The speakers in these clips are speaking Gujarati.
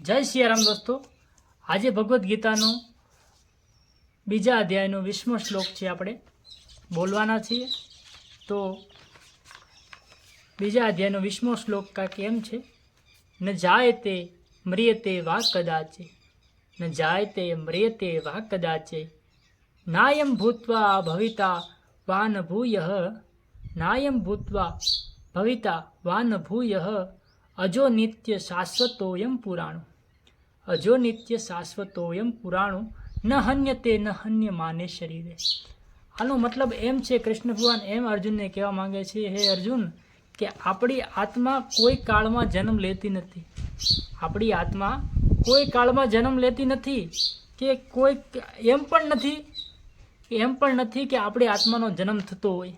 જય સિયારામ દોસ્તો. આજે ભગવદ્ ગીતાનો બીજા અધ્યાયનો વીસમો શ્લોક છે આપણે બોલવાના છીએ. તો બીજા અધ્યાયનો વીસમો શ્લોક કાંઈક એમ છે. ન જાય તે મ્રિયતે વા કદાચે, ન જાય તે મ્રિયતે વા કદાચે, નાયમ ભૂત્વા ભવિતા વાન ભૂય, નાયમ ભૂતવા ભવિતા વાન ભૂય અજો નિત્ય શાશ્વતોયમ પુરાણું. અજો નિત્ય શાશ્વતોયમ પુરાણું ન હન્ય તે ન હન્ય માને શરીરે. આનો મતલબ એમ છે કૃષ્ણ ભગવાન એમ અર્જુનને કહેવા માંગે છે, હે અર્જુન, કે આપણી આત્મા કોઈ કાળમાં જન્મ લેતી નથી. આપણી આત્મા કોઈ કાળમાં જન્મ લેતી નથી કે કોઈ એમ પણ નથી, એમ પણ નથી કે આપણી આત્માનો જન્મ થતો હોય.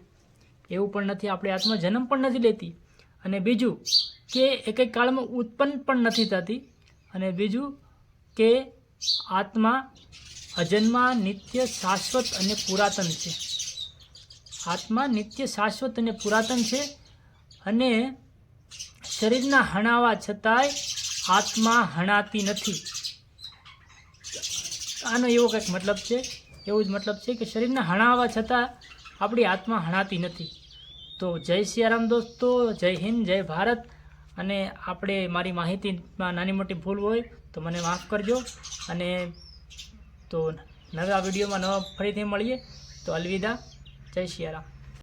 એવું પણ નથી, આપણી આત્મા જન્મ પણ નથી લેતી. અને બીજું કે એક એક કાળમાં ઉત્પન્ન પણ નથી થતી. અને બીજું કે આત્મા અજન્મા નિત્ય શાશ્વત અને પુરાતન છે. આત્મા નિત્ય શાશ્વત અને પુરાતન છે અને શરીરના હણાવા છતાંય આત્મા હણાતી નથી. આનો એવો કંઈક મતલબ છે, એવું જ મતલબ છે કે શરીરના હણાવા છતાં આપણી આત્મા હણાતી નથી. તો જય સિયારામ દોસ્તો, જય હિન્દ, જય ભારત. અને આપણે મારી માહિતીમાં નાની મોટી ભૂલ હોય તો મને માફ કરજો. અને તો નવા વિડીયોમાં નવા ફરીથી મળીએ. તો અલવિદા, જય સિયારામ.